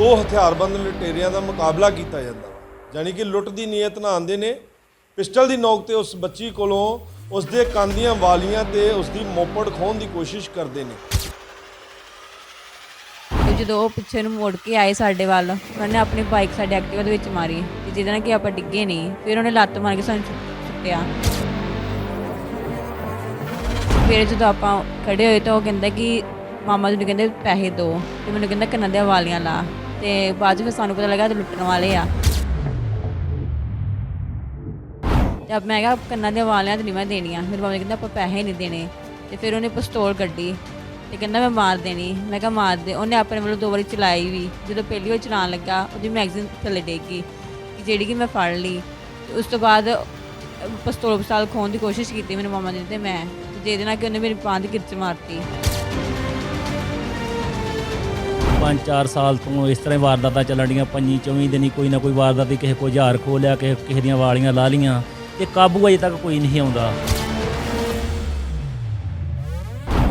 ਦੋ ਹਥਿਆਰਬੰਦ ਲੁਟੇਰਿਆਂ ਦਾ ਮੁਕਾਬਲਾ ਕੀਤਾ ਜਾਂਦਾ ਵਾ। ਕਿ ਲੁੱਟ ਦੀ ਨੀਅਤ ਨਾਲ ਆਉਂਦੇ ਨੇ। ਪਿਸਟਲ ਦੀ ਨੋਕ ਤੇ ਉਸ ਬੱਚੀ ਕੋਲੋਂ ਉਸ ਦੇ ਕੰਨ ਦੀਆਂ ਵਾਲੀਆਂ ਤੇ ਉਸ ਦੀ ਮੋਪੜ ਖੋਹਣ ਦੀ ਕੋਸ਼ਿਸ਼ ਕਰਦੇ ਨੇ। ਤੇ ਜਦੋਂ ਉਹ ਪਿੱਛੇ ਨੂੰ ਮੁੜ ਕੇ ਆਏ ਸਾਡੇ ਵੱਲ, ਉਹਨਾਂ ਨੇ ਆਪਣੀ ਬਾਈਕ ਸਾਡੇ ਐਕਟਿਵਾ ਦੇ ਵਿੱਚ ਮਾਰੀ। ਤੇ ਜਿਹਦੇ ਨਾਲ ਕਿ ਆਪਾਂ ਡਿੱਗੇ ਨਹੀਂ, ਫਿਰ ਉਹਨੇ ਲੱਤ ਮਾਰ ਕੇ ਸਾਨੂੰ ਸੁੱਟਿਆ। ਫਿਰ ਜਦੋਂ ਆਪਾਂ ਖੜੇ ਹੋਏ ਤਾਂ ਉਹ ਕਹਿੰਦਾ ਕਿ ਮਾਮਾ ਜੀ ਨੂੰ ਕਹਿੰਦੇ ਪੈਸੇ ਦਿਓ ਤੇ ਮੈਨੂੰ ਕਹਿੰਦਾ ਕੰਨਾਂ ਦੀਆਂ ਵਾਲੀਆਂ ਲਾ। ਤੇ ਬਾਅਦ 'ਚ ਫਿਰ ਸਾਨੂੰ ਪਤਾ ਲੱਗਾ ਤੇ ਲੁੱਟਣ ਵਾਲੇ ਆ। ਤੇ ਮੈਂ ਕਿਹਾ ਕੰਨਾਂ ਦੀਆਂ ਵਾਲਿਆਂ ਤੇ ਨਹੀਂ ਮੈਂ ਦੇਣੀਆਂ। ਮੇਰੇ ਮਾਮਾ ਜੀ ਕਹਿੰਦਾ ਆਪਾਂ ਪੈਸੇ ਨਹੀਂ ਦੇਣੇ। ਤੇ ਫਿਰ ਉਹਨੇ ਪਿਸਤੌਲ ਕੱਢੀ ਤੇ ਕਹਿੰਦਾ ਮੈਂ ਮਾਰ ਦੇਣੀ। ਮੈਂ ਕਿਹਾ ਮਾਰ ਦੇ। ਉਹਨੇ ਆਪਣੇ ਵੱਲੋਂ ਦੋ ਵਾਰੀ ਚਲਾਈ ਵੀ। ਜਦੋਂ ਪਹਿਲੀ ਵਾਰ ਚਲਾਉਣ ਲੱਗਾ ਉਹਦੀ ਮੈਗਜ਼ੀਨ ਥੱਲੇ ਡੇਗ ਗਈ ਕਿ ਜਿਹੜੀ ਕਿ ਮੈਂ ਫੜ ਲਈ। ਤੇ ਉਸ ਤੋਂ ਬਾਅਦ ਅਹ, ਪਿਸਤੌਲ ਖੋਣ ਦੀ ਕੋਸ਼ਿਸ਼ ਕੀਤੀ ਮੇਰੇ ਮਾਮਾ ਜੀ ਨੇ ਤੇ ਮੈਂ। ਤੇ ਜਿਹਦੇ ਨਾਲ ਕਿ ਉਹਨੇ ਮੇਰੀ ਬਾਂਹ ਦੀ ਕਿਰਚ ਮਾਰਤੀ। ਪੰਜ ਚਾਰ ਸਾਲ ਤੋਂ ਇਸ ਤਰ੍ਹਾਂ ਹੀ ਵਾਰਦਾਤਾਂ ਚੱਲਣ ਡੀਆਂ, ਪੰਜੀ, ਚੌਵੀ ਦਿਨੀ ਕੋਈ ਨਾ ਕੋਈ ਵਾਰਦਾਤ ਹੀ ਕਿਸੇ ਕੋਈ ਹਜ਼ਾਰ ਖੋ ਲਿਆ, ਕਿਸੇ ਕਿਸੇ ਦੀਆਂ ਵਾਲੀਆਂ ਲਾ ਲੀਆਂ ਤੇ ਕਾਬੂ ਅਜੇ ਤੱਕ ਕੋਈ ਨਹੀਂ ਆਉਂਦਾ।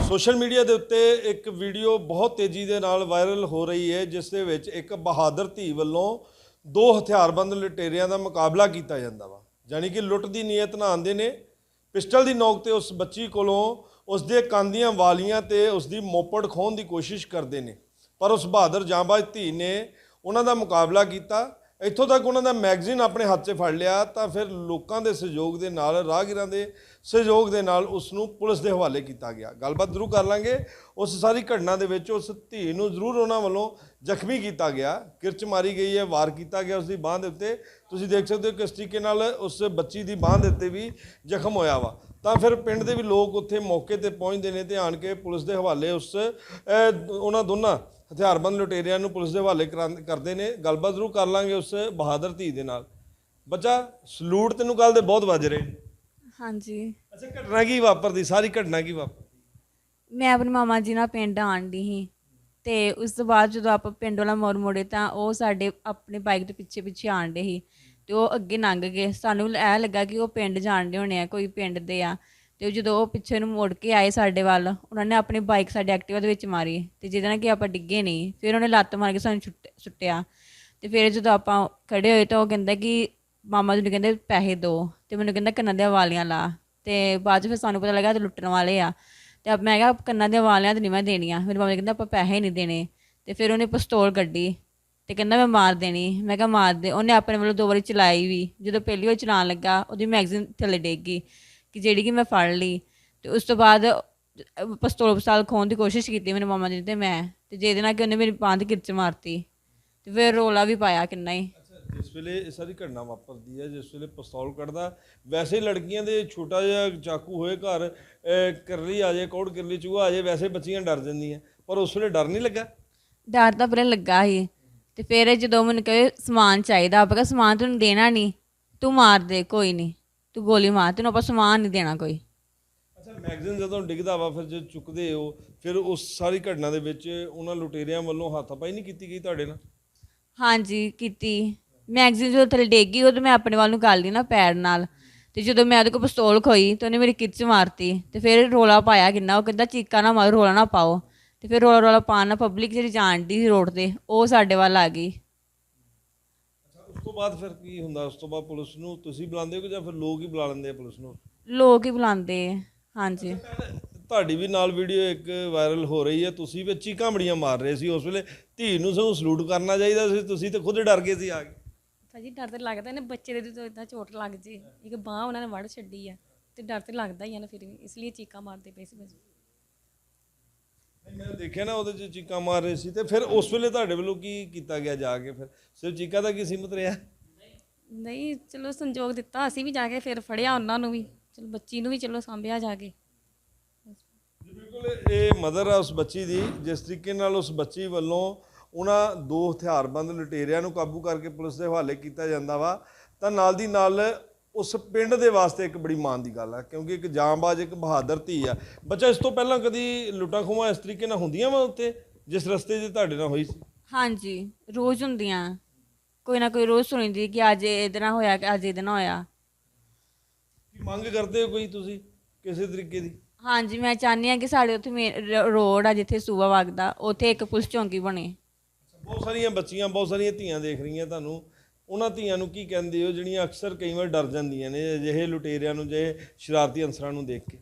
ਸੋਸ਼ਲ ਮੀਡੀਆ ਦੇ ਉੱਤੇ ਇੱਕ ਵੀਡੀਓ ਬਹੁਤ ਤੇਜ਼ੀ ਦੇ ਨਾਲ ਵਾਇਰਲ ਹੋ ਰਹੀ ਹੈ, ਜਿਸ ਦੇ ਵਿੱਚ ਇੱਕ ਬਹਾਦਰ ਧੀ ਵੱਲੋਂ ਦੋ ਹਥਿਆਰਬੰਦ ਲੁਟੇਰਿਆਂ ਦਾ ਮੁਕਾਬਲਾ ਕੀਤਾ ਜਾਂਦਾ ਵਾ। ਯਾਨੀ ਕਿ ਲੁੱਟ ਦੀ ਨੀਅਤ ਨਾਲ ਆਉਂਦੇ ਨੇ, ਪਿਸਟਲ ਦੀ ਨੋਕ ਤੇ ਉਸ ਬੱਚੀ ਕੋਲੋਂ ਉਸ ਦੇ ਕੰਨ ਦੀਆਂ ਵਾਲੀਆਂ ਤੇ ਉਸ ਦੀ ਮੋਪੜ ਖੋਹਣ ਦੀ ਕੋਸ਼ਿਸ਼ ਕਰਦੇ ਨੇ। ਪਰ ਉਸ ਬਹਾਦਰ ਜਾਂਬਾਜ਼ ਧੀ ਨੇ ਉਹਨਾਂ ਦਾ ਮੁਕਾਬਲਾ ਕੀਤਾ। ਇੱਥੋਂ ਤੱਕ ਉਹਨਾਂ ਦਾ ਮੈਗਜ਼ੀਨ ਆਪਣੇ ਹੱਥ 'ਚ ਫੜ ਲਿਆ ਤਾਂ ਫਿਰ ਲੋਕਾਂ ਦੇ ਸਹਿਯੋਗ ਦੇ ਨਾਲ, ਰਾਹਗੀਰਾਂ ਦੇ ਸਹਿਯੋਗ ਦੇ ਨਾਲ ਉਸ ਨੂੰ ਪੁਲਿਸ ਦੇ ਹਵਾਲੇ ਕੀਤਾ ਗਿਆ। ਗੱਲਬਾਤ ਜ਼ਰੂਰ ਕਰ ਲਾਂਗੇ। ਉਸ ਸਾਰੀ ਘਟਨਾ ਦੇ ਵਿੱਚ ਉਸ ਧੀ ਨੂੰ ਜ਼ਰੂਰ ਉਹਨਾਂ ਵੱਲੋਂ ਜ਼ਖਮੀ ਕੀਤਾ ਗਿਆ। ਕਿਰਚ ਮਾਰੀ ਗਈ ਹੈ, ਵਾਰ ਕੀਤਾ ਗਿਆ ਉਸ ਦੀ ਬਾਹ ਦੇ ਉੱਤੇ। ਤੁਸੀਂ ਦੇਖ ਸਕਦੇ ਹੋ ਕਿਸ ਤਰੀਕੇ ਨਾਲ ਉਸ ਬੱਚੀ ਦੀ ਬਾਹ ਦੇ ਉੱਤੇ ਵੀ ਜ਼ਖਮ ਹੋਇਆ ਵਾ। ਤਾਂ ਫਿਰ ਪਿੰਡ ਦੇ ਵੀ ਲੋਕ ਉੱਥੇ ਮੌਕੇ ਤੇ ਪਹੁੰਚਦੇ ਨੇ ਤੇ ਆਣ ਕੇ ਪੁਲਿਸ ਦੇ ਹਵਾਲੇ ਉਸ ਉਹਨਾਂ ਦੋਨਾਂ ਹਥਿਆਰਬੰਦ ਲੁਟੇਰਿਆਂ ਨੂੰ ਪੁਲਿਸ ਦੇ ਹਵਾਲੇ ਕਰਾਂ- ਕਰਦੇ ਨੇ। ਗੱਲਬਾਤ ਜ਼ਰੂਰ ਕਰ ਲਾਂਗੇ ਉਸ ਬਹਾਦਰ ਧੀ ਦੇ ਨਾਲ। ਬੱਚਾ ਸਲੂਟ ਤੈਨੂੰ ਕੱਲ ਦੇ ਬਹੁਤ ਵੱਜ ਰਹੇ ਹਾਂਜੀ। ਅੱਛਾ ਘਟਨਾ ਕੀ ਵਾਪਰਦੀ? ਸਾਰੀ ਘਟਨਾ ਕੀ ਵਾਪਰਦੀ? ਮੈਂ ਆਪਣੇ ਮਾਮਾ ਜੀ ਨਾਲ ਪਿੰਡ ਆਣ ਦੀ ਸੀ ਤੇ ਉਸ ਤੋਂ ਬਾਅਦ ਜਦੋਂ ਆਪਾਂ ਪਿੰਡ ਵਾਲਾ ਮੋੜ ਮੋੜੇ ਤਾਂ ਉਹ ਸਾਡੇ ਆਪਣੇ ਬਾਈਕ ਦੇ ਪਿੱਛੇ ਪਿੱਛੇ ਆਣ ਦੇ ਸੀ ਤੇ ਉਹ ਅੱਗੇ ਲੰਘ ਗਏ। ਸਾਨੂੰ ਇਹ ਲੱਗਾ ਕਿ ਉਹ ਪਿੰਡ ਜਾਣਦੇ ਹੋਣੇ ਆ ਕੋਈ ਪਿੰਡ ਦੇ ਆ। ਤੇ ਉਹ ਜਦੋਂ ਉਹ ਪਿੱਛੇ ਨੂੰ ਮੁੜ ਕੇ ਆਏ ਸਾਡੇ ਵੱਲ, ਉਹਨਾਂ ਨੇ ਆਪਣੀ ਬਾਈਕ ਸਾਡੇ ਐਕਟਿਵਾ ਦੇ ਵਿੱਚ ਮਾਰੀ ਤੇ ਜਿਹਦੇ ਨਾਲ ਕਿ ਆਪਾਂ ਡਿੱਗੇ ਨਹੀਂ, ਫਿਰ ਉਹਨੇ ਲੱਤ ਮਾਰ ਕੇ ਸਾਨੂੰ ਸੁੱਟ- ਸੁੱਟਿਆ ਤੇ ਫਿਰ ਜਦੋਂ ਆਪਾਂ ਖੜੇ ਹੋਏ ਤਾਂ ਉਹ ਕਹਿੰਦਾ ਕਿ ਮਾਮਾ ਜੀ ਨੂੰ ਕਹਿੰਦੇ ਪੈਸੇ ਦਿਓ ਤੇ ਮੈਨੂੰ ਕਹਿੰਦਾ ਕੰਨਾਂ ਦੀਆਂ ਵਾਲੀਆਂ ਲਾ ਤੇ ਬਾਅਦ 'ਚ ਫਿਰ ਸਾਨੂੰ ਪਤਾ ਲੱਗਾ ਤੇ ਲੁੱਟਣ ਵਾਲੇ ਆ ਤੇ ਅਬ ਮੈਂ ਕਿਹਾ ਕੰਨਾਂ ਦੇ ਵਾਲੀਆਂ ਤੇ ਨਹੀਂ ਮੈਂ ਦੇਣੀਆਂ ਮੇਰੇ ਮਾਮਾ ਜੀ ਕਹਿੰਦਾ ਆਪਾਂ ਪੈਸੇ ਨਹੀਂ ਦੇਣੇ ਤੇ ਫਿਰ ਉਹਨੇ ਪਿਸਤੌਲ ਕੱਢੀ ਤੇ ਕਹਿੰਦਾ ਮੈਂ ਮਾਰ ਦੇਣੀ, ਮੈਂ ਕਿਹਾ ਮਾਰ ਦੇ, ਉਹਨੇ ਆਪਣੇ ਵੱਲੋਂ ਦੋ ਵਾਰੀ ਚਲਾਈ ਵੀ, ਜਦੋਂ ਪਹਿਲੀ ਵਾਰ ਚਲਾਉਣ ਲੱਗਾ ਉਹਦੀ ਮੈਗਜ਼ੀਨ ਥੱਲੇ ਡੇਗ ਗਈ ਕਿ ਜਿਹੜੀ ਕਿ ਮੈਂ ਫੜ ਲਈ। ਤੇ ਉਸ ਤੋਂ ਬਾਅਦ ਪਿਸਤੌਲ ਪਸਤੌਲ ਖੋਣ ਦੀ ਕੋਸ਼ਿਸ਼ ਕੀਤੀ ਮੇਰੇ ਮਾਮਾ ਜੀ ਤੇ ਮੈਂ। ਤੇ ਜਿਹਦੇ ਨਾਲ ਕਿ ਉਹਨੇ ਮੇਰੀ ਬਾਂਹ ਕਿਰਚ ਮਾਰਤੀ। ਤੇ ਫਿਰ ਰੋਲਾ ਵੀ ਪਾਇਆ ਕਿੰਨਾ ਹੀ। ਜਿਸ ਵੇਲੇ ਇਹ ਸਾਰੀ ਘਟਨਾ ਵਾਪਰਦੀ ਹੈ ਜਿਸ ਵੇਲੇ ਪਿਸਤੌਲ ਕੱਢਦਾ ਵੈਸੇ ਲੜਕੀਆਂ ਦੇ ਛੋਟਾ ਜਿਹਾ ਚਾਕੂ ਹੋਏ ਘਰ ਕਿਰਲੀ ਆ ਜਾਏ ਕੋੜ ਕਿਰਲੀ ਚੂਹਾ ਆ ਜਾਏ ਵੈਸੇ ਬੱਚੀਆਂ ਡਰ ਜਾਂਦੀਆਂ। ਪਰ ਉਸ ਵੇਲੇ ਡਰ ਨਹੀਂ ਲੱਗਾ? ਡਰ ਤਾਂ ਪਹਿਲਾਂ ਲੱਗਾ ਸੀ ਤੇ ਫਿਰ ਜਦੋਂ ਮੈਨੂੰ ਕਹੇ ਸਮਾਨ ਚਾਹੀਦਾ ਆਪਾਂ ਕਿਹਾ ਸਮਾਨ ਤੈਨੂੰ ਦੇਣਾ ਨਹੀਂ ਤੂੰ ਮਾਰ ਦੇ ਕੋਈ ਨਹੀਂ। ਤੂੰ ਗੋਲੀ ਮਾਰ ਤੈਨੂੰ ਆਪਾਂ ਸਮਾਨ ਨਹੀਂ ਦੇਣਾ ਕੋਈ। ਅੱਛਾ ਮੈਗਜ਼ੀਨ ਜਦੋਂ ਡਿੱਗਦਾ ਵਾ ਫਿਰ ਜੇ ਚੁੱਕਦੇ ਹੋ ਫਿਰ ਉਸ ਸਾਰੀ ਘਟਨਾ ਦੇ ਵਿੱਚ ਉਹਨਾਂ ਲੁਟੇਰਿਆਂ ਵੱਲੋਂ ਹੱਥਾਪਾਈ ਨਹੀਂ ਕੀਤੀ ਗਈ ਤੁਹਾਡੇ ਨਾਲ? ਹਾਂਜੀ ਕੀਤੀ। ਮੈਗਜ਼ੀਨ ਜਦੋਂ ਥੱਲੇ ਡੇਗ ਗਈ ਉਦੋਂ ਮੈਂ ਆਪਣੇ ਵੱਲ ਨੂੰ ਕਰ ਲਈ ਨਾ ਪੈਰ ਨਾਲ। ਤੇ ਜਦੋਂ ਮੈਂ ਉਹਦੇ ਕੋਲ ਪਿਸਤੌਲ ਖੋਈ ਤੇ ਉਹਨੇ ਮੇਰੀ ਕਿਰਚ ਮਾਰਤੀ। ਤੇ ਫਿਰ ਰੋਲਾ ਪਾਇਆ ਕਿੰਨਾ ਉਹ ਕਹਿੰਦਾ ਚੀਕਾ ਨਾ ਮਾਰੋ ਰੋਲਾ ਨਾ ਪਾਓ। ਤੇ ਫਿਰ ਰੋਲਾ ਰੋਲਾ ਪਾਉਣ ਨਾਲ ਪਬਲਿਕ ਜਿਹੜੀ ਜਾਣਦੀ ਸੀ ਰੋਡ ਤੇ ਉਹ ਸਾਡੇ ਵੱਲ ਆ ਗਈ। ਤੋਂ ਬਾਅਦ ਫਿਰ ਕੀ ਹੁੰਦਾ? ਉਸ ਤੋਂ ਬਾਅਦ ਪੁਲਿਸ ਨੂੰ ਤੁਸੀਂ ਬੁਲਾਉਂਦੇ ਹੋ ਕਿ ਜਾਂ ਫਿਰ ਲੋਕ ਹੀ ਬੁਲਾ ਲੈਂਦੇ ਆ ਪੁਲਿਸ ਨੂੰ? ਲੋਕ ਹੀ ਬੁਲਾਉਂਦੇ ਆ। ਹਾਂਜੀ। ਤੁਹਾਡੀ ਵੀ ਨਾਲ ਵੀਡੀਓ ਇੱਕ ਵਾਇਰਲ ਹੋ ਰਹੀ ਹੈ ਤੁਸੀਂ ਵੀ ਚੀਕਾਂ ਬੜੀਆਂ ਮਾਰ ਰਹੇ ਸੀ ਉਸ ਵੇਲੇ। ਧੀ ਨੂੰ ਸਗੋਂ ਸਲੂਟ ਕਰਨਾ ਚਾਹੀਦਾ ਸੀ ਤੁਸੀਂ ਤੇ ਖੁਦ ਡਰ ਗਏ ਸੀ ਆ ਕੇ। ਭਾਜੀ ਡਰ ਤੇ ਲੱਗਦਾ ਨੇ ਬੱਚੇ ਦੇ ਤੋਂ ਇਦਾਂ ਚੋਟ ਲੱਗ ਜੇ ਇੱਕ ਬਾਹ ਉਹਨਾਂ ਨੇ ਵੜ ਛੱਡੀ ਆ ਤੇ ਡਰ ਤੇ ਲੱਗਦਾ ਹੀ ਆ ਨਾ ਫਿਰ ਵੀ। ਇਸ ਲਈ ਚੀਕਾਂ ਮਾਰਦੇ ਪਏ ਸੀ ਬਸ। ਨਹੀਂ, ਮੈਂ ਦੇਖਿਆ ਨਾ ਉਹਦੇ ਚ ਚੀਕਾਂ ਮਾਰ ਰਹੇ ਸੀ ਤੇ ਫਿਰ ਉਸ ਵੇਲੇ ਤੁਹਾਡੇ ਵੱਲੋਂ ਕੀ ਕੀਤਾ ਗਿਆ ਜਾ ਕੇ ਫਿਰ? ਸਿਰਫ ਚੀਕਾਂ ਦਾ ਕੀ ਸੀਮਤ ਰਿਹਾ? ਨਹੀਂ ਚਲੋ ਸੰਜੋਗ ਦਿੱਤਾ ਅਸੀਂ ਵੀ ਜਾ ਕੇ ਫਿਰ ਫੜਿਆ ਉਹਨਾਂ ਨੂੰ ਵੀ। ਚਲੋ ਬੱਚੀ ਨੂੰ ਵੀ ਚਲੋ ਸਾਂਭਿਆ ਜਾ ਕੇ। ਬਿਲਕੁਲ ਇਹ ਮਦਰ ਆ ਉਸ ਬੱਚੀ ਦੀ ਜਿਸ ਤਰੀਕੇ ਨਾਲ ਉਸ ਬੱਚੀ ਵੱਲੋਂ ਉਹਨਾਂ ਦੋ ਹਥਿਆਰਬੰਦ ਲੁਟੇਰਿਆਂ ਨੂੰ ਕਾਬੂ ਕਰਕੇ ਪੁਲਿਸ ਦੇ ਹਵਾਲੇ ਕੀਤਾ ਜਾਂਦਾ ਵਾ। ਤਾਂ ਨਾਲ ਦੀ ਨਾਲ ਉਸ ਪਿੰਡ ਦੇ ਵਾਸਤੇ ਇੱਕ ਬੜੀ ਮਾਣ ਦੀ ਗੱਲ ਆ ਕਿਉਂਕਿ ਇੱਕ ਜਾਂਬਾਜ਼ ਇੱਕ ਬਹਾਦਰ ਧੀ ਆ। ਬੱਚਾ ਇਸ ਤੋਂ ਪਹਿਲਾਂ ਕਦੀ ਲੁੱਟਾਂ ਖੋਹਾਂ ਇਸ ਤਰੀਕੇ ਨਾਲ ਹੁੰਦੀਆਂ ਵਾ ਉੱਤੇ ਜਿਸ ਰਸਤੇ 'ਚ ਤੁਹਾਡੇ ਨਾਲ ਹੋਈ ਸੀ? ਹਾਂਜੀ ਰੋਜ਼ ਹੁੰਦੀਆਂ। ਕੋਈ ਨਾ ਕੋਈ ਰੋਜ਼ ਸੁਣੀਦੀ ਕਿ ਅੱਜ ਇਹਦੇ ਨਾਲ ਹੋਇਆ ਕਿ ਅੱਜ ਇਹਦੇ ਨਾਲ ਹੋਇਆ। ਕੀ ਮੰਗ ਕਰਦੇ ਹੋ ਕੋਈ ਤੁਸੀਂ ਕਿਸੇ ਤਰੀਕੇ ਦੀ? ਹਾਂਜੀ ਮੈਂ ਚਾਹੁੰਦੀ ਹਾਂ ਕਿ ਸਾਡੇ ਉੱਥੇ ਮੇਨ ਰੋਡ ਆ ਜਿੱਥੇ ਸੂਬਾ ਵਗਦਾ ਉੱਥੇ ਇੱਕ ਪੁਲਿਸ ਚੌਂਕੀ ਬਣੇ। ਬਹੁਤ ਸਾਰੀਆਂ ਬੱਚੀਆਂ ਬਹੁਤ ਸਾਰੀਆਂ ਧੀਆਂ ਦੇਖ ਰਹੀਆਂ ਤੁਹਾਨੂੰ। ਉਹਨਾਂ ਧੀਆਂ ਨੂੰ ਕੀ ਕਹਿੰਦੇ ਹੋ ਜਿਹੜੀਆਂ ਅਕਸਰ ਕਈ ਵਾਰ ਡਰ ਜਾਂਦੀਆਂ ਨੇ ਅਜਿਹੇ ਲੁਟੇਰਿਆਂ ਨੂੰ ਜੇ ਸ਼ਰਾਰਤੀ ਅੰਸਰਾਂ ਨੂੰ ਦੇਖ ਕੇ?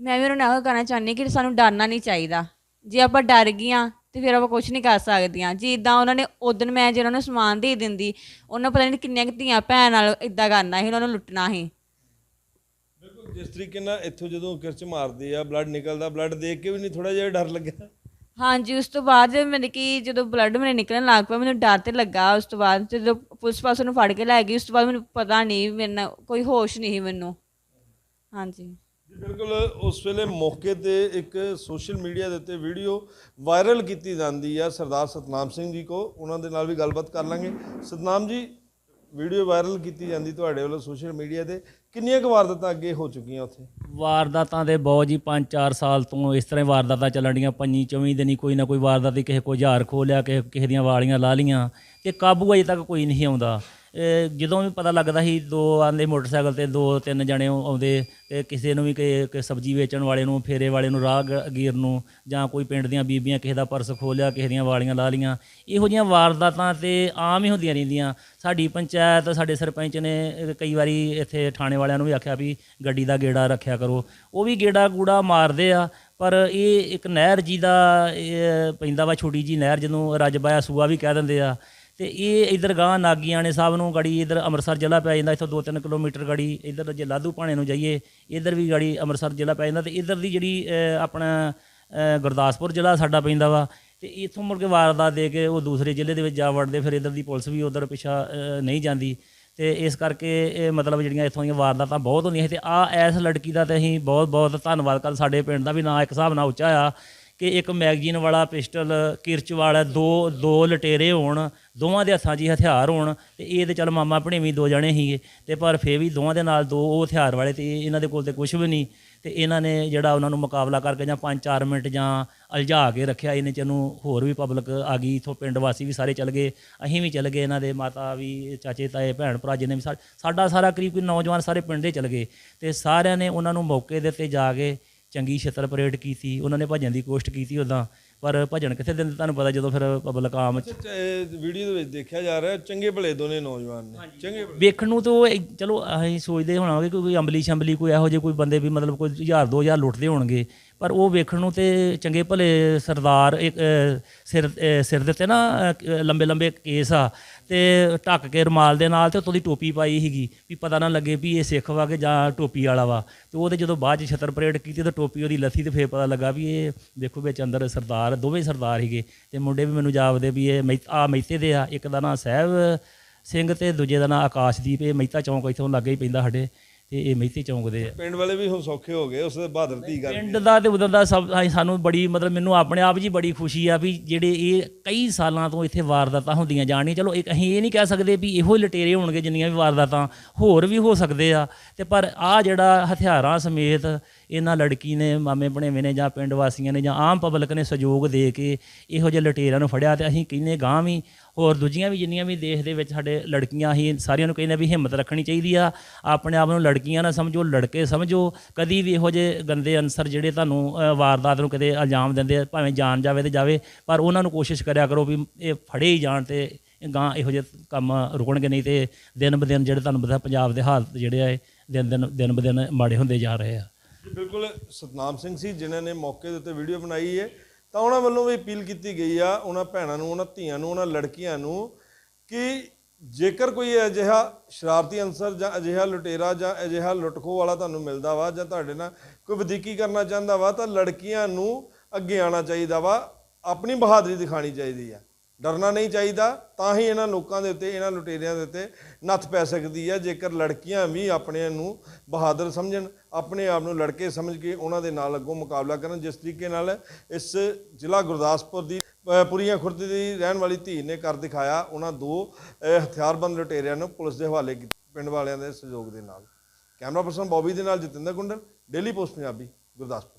ਮੈਂ ਵੀ ਉਹਨਾਂ ਨੂੰ ਇਹੋ ਕਹਿਣਾ ਚਾਹੁੰਦੀ ਕਿ ਸਾਨੂੰ ਡਰਨਾ ਨਹੀਂ ਚਾਹੀਦਾ। ਜੇ ਆਪਾਂ ਡਰ ਗਈਆਂ ਤੇ ਫਿਰ ਆਪਾਂ ਕੁਝ ਨਹੀਂ ਕਰ ਸਕਦੀਆਂ। ਜੀ ਇਦਾਂ ਉਹਨਾਂ ਨੇ ਉਦੋਂ ਮੈਂ ਜੇ ਉਹਨਾਂ ਨੂੰ ਸਮਾਨ ਦੇ ਦਿੰਦੀ ਉਹਨਾਂ ਪਤਾ ਨਹੀਂ ਕਿੰਨੀਆਂ ਕੁ ਧੀਆਂ ਭੈਣ ਨਾਲ ਇਦਾਂ ਕਰਨਾ ਸੀ ਉਹਨਾਂ ਨੂੰ ਲੁੱਟਣਾ ਸੀ। ਬਿਲਕੁਲ ਜਿਸ ਤਰੀਕੇ ਨਾਲ ਇੱਥੋਂ ਜਦੋਂ ਕਿਰਚ ਮਾਰਦੇ ਆ ਬਲੱਡ ਨਿਕਲਦਾ ਬਲੱਡ ਦੇਖ ਕੇ ਵੀ ਨਹੀਂ ਥੋੜਾ ਜਿਹਾ ਡਰ ਲੱਗਿਆ? ਹਾਂਜੀ, ਉਸ ਤੋਂ ਬਾਅਦ ਮੈਨੂੰ ਕਿ ਜਦੋਂ ਬਲੱਡ ਮੇਰੇ ਨਿਕਲਣ ਲੱਗ ਪਿਆ, ਮੈਨੂੰ ਡਰ ਤੇ ਲੱਗਾ ਉਸ ਤੋਂ ਬਾਅਦ। ਜਦੋਂ ਪੁਲਿਸ ਪਾਸ ਨੂੰ ਫੜ ਕੇ ਲੈ ਗਈ, ਉਸ ਤੋਂ ਬਾਅਦ ਮੈਨੂੰ ਪਤਾ ਨਹੀਂ, ਮੇਰੇ ਨਾਲ ਕੋਈ ਹੋਸ਼ ਨਹੀਂ ਸੀ ਮੈਨੂੰ। ਹਾਂਜੀ। ਬਿਲਕੁਲ, ਉਸ ਵੇਲੇ ਮੌਕੇ ਤੇ ਇੱਕ ਸੋਸ਼ਲ ਮੀਡੀਆ ਦੇ ਉੱਤੇ ਵੀਡੀਓ ਵਾਇਰਲ ਕੀਤੀ ਜਾਂਦੀ ਆ, ਸਰਦਾਰ ਸਤਨਾਮ ਸਿੰਘ ਜੀ ਕੋ। ਉਹਨਾਂ ਦੇ ਨਾਲ ਵੀ ਗੱਲਬਾਤ ਕਰ ਲਾਂਗੇ। ਸਤਨਾਮ ਜੀ ਵੀਡੀਓ ਵਾਇਰਲ ਕੀਤੀ ਜਾਂਦੀ ਤੁਹਾਡੇ ਵੱਲੋਂ ਸੋਸ਼ਲ ਮੀਡੀਆ ਤੇ। ਕਿੰਨੀਆਂ ਕੁ ਵਾਰਦਾਤਾਂ ਅੱਗੇ ਹੋ ਚੁੱਕੀਆਂ ਉੱਥੇ? ਵਾਰਦਾਤਾਂ ਦੇ ਬਹੁਤ ਜੀ 5-4 ਸਾਲ ਤੋਂ ਇਸ ਤਰ੍ਹਾਂ ਹੀ ਵਾਰਦਾਤਾਂ ਚੱਲਣ ਡੀਆਂ ਪੰਜੀ ਚੌਵੀ ਦਿਨੀ ਕੋਈ ਨਾ ਕੋਈ ਵਾਰਦਾਤ ਹੀ ਕਿਸੇ ਕੋ ਹਜ਼ਾਰ ਖੋ ਲਿਆ, ਕਿਸੇ ਕਿਸੇ ਦੀਆਂ ਵਾਲੀਆਂ ਲਾ ਲੀਆਂ ਤੇ ਕਾਬੂ ਅਜੇ ਤੱਕ ਕੋਈ ਨਹੀਂ ਆਉਂਦਾ। ਜਦੋਂ ਵੀ ਪਤਾ ਲੱਗਦਾ ਸੀ ਦੋ ਆਂਦੇ ਮੋਟਰਸਾਈਕਲ ਤੇ ਦੋ ਤਿੰਨ ਜਣੇ ਆਉਂਦੇ ਤੇ ਕਿਸੇ ਨੂੰ ਵੀ ਕਿ ਸਬਜ਼ੀ ਵੇਚਣ ਵਾਲੇ ਨੂੰ, ਫੇਰੇ ਵਾਲੇ ਨੂੰ ਰਾਹ ਰਾਹਗੀਰ ਨੂੰ ਜਾਂ ਕੋਈ ਪਿੰਡ ਦੀਆਂ ਬੀਬੀਆਂ ਕਿਸੇ ਦਾ ਪਰਸ ਖੋਹ ਲਿਆ ਕਿਸੇ ਦੀਆਂ ਵਾਲੀਆਂ ਲਾ ਲੀਆਂ ਇਹੋ ਜਿਹੀਆਂ ਵਾਰਦਾਤਾਂ ਤੇ ਆਮ ਹੀ ਹੁੰਦੀਆਂ ਰਹਿੰਦੀਆਂ। ਸਾਡੀ ਪੰਚਾਇਤ, ਸਾਡੇ ਸਰਪੰਚ ਨੇ ਕਈ ਵਾਰੀ ਇੱਥੇ ਥਾਣੇ ਵਾਲਿਆਂ ਨੂੰ ਵੀ ਆਖਿਆ ਵੀ ਗੱਡੀ ਦਾ ਗੇੜਾ ਰੱਖਿਆ ਕਰੋ। ਉਹ ਵੀ ਗੇੜਾ ਗੂੜਾ ਮਾਰਦੇ ਆ, ਪਰ ਇਹ ਇੱਕ ਨਹਿਰ ਜੀ ਦਾ ਪੈਂਦਾ ਵਾ ਛੋਟੀ ਜੀ ਨਹਿਰ, ਜਿਹਨੂੰ ਰਜਬਾਇਆ ਸੂਆ ਵੀ ਕਹਿ ਦਿੰਦੇ ਆ। ਤੇ ਇਹ ਇਧਰ ਗਾਂ ਨਾਗੀਆਂ ਸਾਹਿਬ ਨੂੰ ਗੜੀ ਇਧਰ ਅੰਮ੍ਰਿਤਸਰ ਜ਼ਿਲ੍ਹਾ ਪੈ ਜਾਂਦਾ, ਇੱਥੋਂ 2-3 ਕਿਲੋਮੀਟਰ ਗੜੀ ਇਧਰ ਜੇ ਲਾਧੂ ਭਾਣੇ ਨੂੰ ਜਾਈਏ, ਇਧਰ ਵੀ ਗੜੀ ਅੰਮ੍ਰਿਤਸਰ ਜ਼ਿਲ੍ਹਾ ਪੈ ਜਾਂਦਾ ਤੇ ਇਧਰ ਦੀ ਜਿਹੜੀ ਆਪਣਾ ਗੁਰਦਾਸਪੁਰ ਜ਼ਿਲ੍ਹਾ ਸਾਡਾ ਪੈਂਦਾ ਵਾ ਤੇ ਇਥੋਂ ਮੁੜ ਕੇ ਵਾਰਦਾਤ ਦੇ ਕੇ ਉਹ ਦੂਸਰੇ ਜ਼ਿਲ੍ਹੇ ਦੇ ਵਿੱਚ ਜਾ ਵੜਦੇ, ਫਿਰ ਇਧਰ ਦੀ ਪੁਲਿਸ ਵੀ ਉਧਰ ਪਿੱਛਾ ਨਹੀਂ ਜਾਂਦੀ ਤੇ ਇਸ ਕਰਕੇ ਇਹ ਮਤਲਬ ਜਿਹੜੀਆਂ ਇੱਥੋਂ ਦੀਆਂ ਵਾਰਦਾਤਾਂ ਬਹੁਤ ਹੁੰਦੀਆਂ ਸੀ ਤੇ ਆ ਐਸ ਲੜਕੀ ਦਾ ਤੇ ਅਸੀਂ ਬਹੁਤ ਬਹੁਤ ਧੰਨਵਾਦ ਕਰ ਸਾਡੇ ਪਿੰਡ ਦਾ ਵੀ ਨਾਂ ਇੱਕ ਹਿਸਾਬ ਨਾਲ ਉੱਚਾ ਆ ਕਿ ਇੱਕ ਮੈਗਜ਼ੀਨ ਵਾਲਾ ਪਿਸਟਲ, ਕਿਰਚ ਵਾਲਾ ਦੋ ਦੋ ਲਟੇਰੇ ਹੋਣ ਦੋਵਾਂ ਦੇ ਹੱਥਾਂ 'ਚ ਹੀ ਹਥਿਆਰ ਹੋਣ ਤੇ ਇਹ ਤੇ ਚੱਲ ਮਾਮਾ ਭਣੇਵੀਂ ਦੋ ਜਣੇ ਸੀਗੇ ਤੇ ਪਰ ਫੇਰ ਵੀ ਦੋਵਾਂ ਦੇ ਨਾਲ ਦੋ ਉਹ ਹਥਿਆਰ ਵਾਲੇ ਤੇ ਇਹਨਾਂ ਦੇ ਕੋਲ ਤੇ ਕੁਝ ਵੀ ਨਹੀਂ ਤੇ ਇਹਨਾਂ ਨੇ ਜਿਹੜਾ ਉਹਨਾਂ ਨੂੰ ਮੁਕਾਬਲਾ ਕਰਕੇ ਜਾਂ 5-4 ਮਿੰਟ ਜਾਂ ਅਲਝਾ ਕੇ ਰੱਖਿਆ, ਇਹਨੇ ਚ ਹੋਰ ਵੀ ਪਬਲਿਕ ਆ ਗਈ, ਇਥੋਂ ਪਿੰਡ ਵਾਸੀ ਵੀ ਸਾਰੇ ਚੱਲ ਗਏ, ਅਸੀਂ ਵੀ ਚੱਲ ਗਏ ਇਹਨਾਂ ਦੇ, ਮਾਤਾ ਵੀ, ਚਾਚੇ, ਤਾਏ, ਭੈਣ, ਭਰਾ ਜਿੰਨੇ ਵੀ ਸਾਡਾ ਸਾਰਾ ਕਰੀਬ ਕੋਈ ਨੌਜਵਾਨ ਸਾਰੇ ਪਿੰਡ ਦੇ ਚੱਲ ਗਏ ਤੇ ਸਾਰਿਆਂ ਨੇ ਉਹਨਾਂ ਨੂੰ ਮੌਕੇ ਦੇ ਉੱਤੇ ਜਾ ਕੇ ਚੰਗੀ ਛਤਰ ਪਰੇਡ ਕੀਤੀ, ਉਹਨਾਂ ਨੇ ਭੱਜਣ ਦੀ ਕੋਸ਼ਿਸ਼ ਕੀਤੀ ਉਦਾਂ ਪਰ ਭਜਣ ਕਿੱਥੇ ਦਿੰਦੇ ਤੁਹਾਨੂੰ ਪਤਾ ਜਦੋਂ ਫਿਰ ਪਬਲਿਕ ਆਮ ਵੀਡੀਓ ਦੇ ਵਿੱਚ ਦੇਖਿਆ ਜਾ ਰਿਹਾ ਚੰਗੇ ਭਲੇ ਦੋਨੇ ਨੌਜਵਾਨ ਨੇ। ਚੰਗੇ ਭਲੇ। ਵੇਖਣ ਨੂੰ ਤਾਂ ਚਲੋ ਅਸੀਂ ਸੋਚਦੇ ਹੋਣਾਂਗੇ ਕਿ ਕੋਈ ਅੰਬਲੀ ਸ਼ੰਬਲੀ ਕੋਈ ਇਹੋ ਜਿਹੇ ਕੋਈ ਬੰਦੇ ਵੀ ਮਤਲਬ ਕੋਈ 1000 2000 ਲੁੱਟਦੇ ਹੋਣਗੇ। ਪਰ ਉਹ ਵੇਖਣ ਨੂੰ ਤੇ ਚੰਗੇ ਭਲੇ ਸਰਦਾਰ, ਇੱਕ ਸਿਰ ਸਿਰ ਦੇ ਉੱਤੇ ਨਾ ਲੰਬੇ ਲੰਬੇ ਕੇਸ ਆ ਤੇ ਢੱਕ ਕੇ ਰੁਮਾਲ ਦੇ ਨਾਲ ਤੇ ਉੱਤੋਂ ਦੀ ਟੋਪੀ ਪਾਈ ਸੀਗੀ ਵੀ ਪਤਾ ਨਾ ਲੱਗੇ ਵੀ ਇਹ ਸਿੱਖ ਵਾ ਕਿ ਜਾਂ ਟੋਪੀ ਵਾਲਾ ਵਾ। ਤੇ ਉਹਦੇ ਜਦੋਂ ਬਾਅਦ ਚ ਛਤਰ ਪਰੇਡ ਕੀਤੀ ਤਾਂ ਟੋਪੀ ਉਹਦੀ ਲੱਥੀ ਤੇ ਫੇਰ ਪਤਾ ਲੱਗਾ ਵੀ ਇਹ ਦੇਖੋ ਵਿੱਚ ਅੰਦਰ ਸਰਦਾਰ, ਦੋਵੇਂ ਸਰਦਾਰ ਸੀਗੇ ਤੇ ਮੁੰਡੇ ਵੀ ਮੈਨੂੰ ਜਾਪਦੇ ਵੀ ਇਹ ਮਹਿ- ਆ ਮਹਿਤੇ ਦੇ ਆ, ਇੱਕ ਦਾ ਨਾਂ ਸਾਹਿਬ ਸਿੰਘ ਤੇ ਦੂਜੇ ਦਾ ਨਾਂ ਆਕਾਸ਼ਦੀਪ, ਇਹ ਮਹਿਤਾ ਚੌਂਕ ਇੱਥੋਂ ਲਾਗੇ ਹੀ ਪੈਂਦਾ ਸਾਡੇ। ਤੇ ਇਹ ਮਹਿਤੇ ਚੌਂਕ ਦੇ ਆ। ਪਿੰਡ ਵਾਲੇ ਵੀ ਹੁਣ ਸੌਖੇ ਹੋ ਗਏ ਉਸ ਦੇ ਬਹਾਦਰ ਧੀ ਗੱਲ ਪਿੰਡ ਦਾ ਤੇ ਉਧਰ ਦਾ ਸਭ ਅਸੀਂ- ਸਾਨੂੰ ਬੜੀ ਮਤਲਬ ਮੈਨੂੰ ਆਪਣੇ ਆਪ ਜੀ ਬੜੀ ਖੁਸ਼ੀ ਆ ਵੀ ਜਿਹੜੇ ਇਹ ਕਈ ਸਾਲਾਂ ਤੋਂ ਇੱਥੇ ਵਾਰਦਾਤਾਂ ਹੁੰਦੀਆਂ ਜਾਣੀਆਂ ਚਲੋ ਇੱਕ ਅਸੀਂ ਇਹ ਨਹੀਂ ਕਹਿ ਸਕਦੇ ਵੀ ਇਹੋ ਹੀ ਲਟੇਰੇ ਹੋਣਗੇ ਜਿੰਨੀਆਂ ਵੀ ਵਾਰਦਾਤਾਂ ਹੋਰ ਵੀ ਹੋ ਸਕਦੇ ਆ। ਤੇ ਪਰ ਆ ਜਿਹੜਾ ਹਥਿਆਰਾਂ ਸਮੇਤ ਇਹਨਾਂ ਲੜਕੀ ਨੇ, ਮਾਮੇ ਬਣੇਵੇਂ ਨੇ ਜਾਂ ਪਿੰਡ ਵਾਸੀਆਂ ਨੇ ਜਾਂ ਆਮ ਪਬਲਿਕ ਨੇ ਸਹਿਯੋਗ ਦੇ ਕੇ ਇਹੋ ਜਿਹੇ ਲਟੇਰਿਆਂ ਨੂੰ ਫੜਿਆ ਤੇ ਅਸੀਂ ਕਹਿੰਨੇ ਗਾਂ ਵੀ, ਹੋਰ ਦੂਜੀਆਂ ਵੀ ਜਿੰਨੀਆਂ ਵੀ ਦੇਸ਼ ਦੇ ਵਿੱਚ ਸਾਡੇ ਲੜਕੀਆਂ ਹੀ, ਸਾਰਿਆਂ ਨੂੰ ਕਹਿੰਦੇ ਵੀ ਹਿੰਮਤ ਰੱਖਣੀ ਚਾਹੀਦੀ ਆ। ਆਪਣੇ ਆਪ ਨੂੰ ਲੜਕੀਆਂ ਨਾ ਸਮਝੋ, ਲੜਕੇ ਸਮਝੋ। ਕਦੀ ਵੀ ਇਹੋ ਜਿਹੇ ਗੰਦੇ ਅਨਸਰ ਜਿਹੜੇ ਤੁਹਾਨੂੰ ਵਾਰਦਾਤ ਨੂੰ ਕਦੇ ਇਲਜ਼ਾਮ ਦਿੰਦੇ ਭਾਵੇਂ ਜਾਣ ਜਾਵੇ ਤੇ ਜਾਵੇ, ਪਰ ਉਹਨਾਂ ਨੂੰ ਕੋਸ਼ਿਸ਼ ਕਰਿਆ ਕਰੋ ਵੀ ਇਹ ਫੜੇ ਹੀ ਜਾਣ ਤੇ ਗਾਂ ਇਹੋ ਜਿਹੇ ਕੰਮ ਰੁਕਣਗੇ ਨਹੀਂ ਤੇ ਦਿਨ ਬ ਦਿਨ ਜਿਹੜੇ ਤੁਹਾਨੂੰ ਪਤਾ ਪੰਜਾਬ ਦੇ ਹਾਲਤ ਜਿਹੜੇ ਆ ਦਿਨ ਦਿਨ ਦਿਨ ਬ ਦਿਨ ਮਾੜੇ ਹੁੰਦੇ ਜਾ ਰਹੇ ਆ। ਬਿਲਕੁਲ ਸਤਨਾਮ ਸਿੰਘ ਸੀ, ਜਿਨ੍ਹਾਂ ਨੇ ਮੌਕੇ ਦੇ ਉੱਤੇ ਵੀਡੀਓ ਬਣਾਈ ਹੈ ਤਾਂ ਉਹਨਾਂ ਵੱਲੋਂ ਵੀ ਅਪੀਲ ਕੀਤੀ ਗਈ ਆ, ਉਹਨਾਂ ਭੈਣਾਂ ਨੂੰ, ਉਹਨਾਂ ਧੀਆਂ ਨੂੰ, ਉਹਨਾਂ ਲੜਕੀਆਂ ਨੂੰ ਕਿ ਜੇਕਰ ਕੋਈ ਅਜਿਹਾ ਸ਼ਰਾਰਤੀ ਅਨਸਰ ਜਾਂ ਅਜਿਹਾ ਲੁਟੇਰਾ ਜਾਂ ਅਜਿਹਾ ਲੁੱਟਖੋ ਵਾਲਾ ਤੁਹਾਨੂੰ ਮਿਲਦਾ ਵਾ ਜਾਂ ਤੁਹਾਡੇ ਨਾਲ ਕੋਈ ਵਧੀਕੀ ਕਰਨਾ ਚਾਹੁੰਦਾ ਵਾ, ਤਾਂ ਲੜਕੀਆਂ ਨੂੰ ਅੱਗੇ ਆਉਣਾ ਚਾਹੀਦਾ ਵਾ, ਆਪਣੀ ਬਹਾਦਰੀ ਦਿਖਾਣੀ ਚਾਹੀਦੀ ਆ। ਡਰਨਾ ਨਹੀਂ ਚਾਹੀਦਾ, ਤਾਂ ਹੀ ਇਹਨਾਂ ਲੋਕਾਂ ਦੇ ਉੱਤੇ, ਇਹਨਾਂ ਲੁਟੇਰਿਆਂ ਦੇ ਉੱਤੇ ਨੱਥ ਪੈ ਸਕਦੀ ਹੈ, ਜੇਕਰ ਲੜਕੀਆਂ ਵੀ ਆਪਣੇ ਨੂੰ ਬਹਾਦਰ ਸਮਝਣ, ਆਪਣੇ ਆਪ ਨੂੰ ਲੜਕੇ ਸਮਝ ਕੇ ਉਹਨਾਂ ਦੇ ਨਾਲ ਅੱਗੋਂ ਮੁਕਾਬਲਾ ਕਰਨ, ਜਿਸ ਤਰੀਕੇ ਨਾਲ ਇਸ ਜ਼ਿਲ੍ਹਾ ਗੁਰਦਾਸਪੁਰ ਦੀ ਪੁਰੀਆਂ ਖੁਰਦ ਦੀ ਰਹਿਣ ਵਾਲੀ ਧੀ ਨੇ ਕਰ ਦਿਖਾਇਆ, ਉਹਨਾਂ ਦੋ ਹਥਿਆਰਬੰਦ ਲੁਟੇਰਿਆਂ ਨੂੰ ਪੁਲਿਸ ਦੇ ਹਵਾਲੇ ਪਿੰਡ ਵਾਲਿਆਂ ਦੇ ਸਹਿਯੋਗ ਦੇ ਨਾਲ। ਕੈਮਰਾ ਪਰਸਨ ਬੌਬੀ ਦੇ ਨਾਲ ਜਤਿੰਦਰ ਗੁੰਡਲ, ਡੇਲੀ ਪੋਸਟ ਪੰਜਾਬੀ, ਗੁਰਦਾਸਪੁਰ।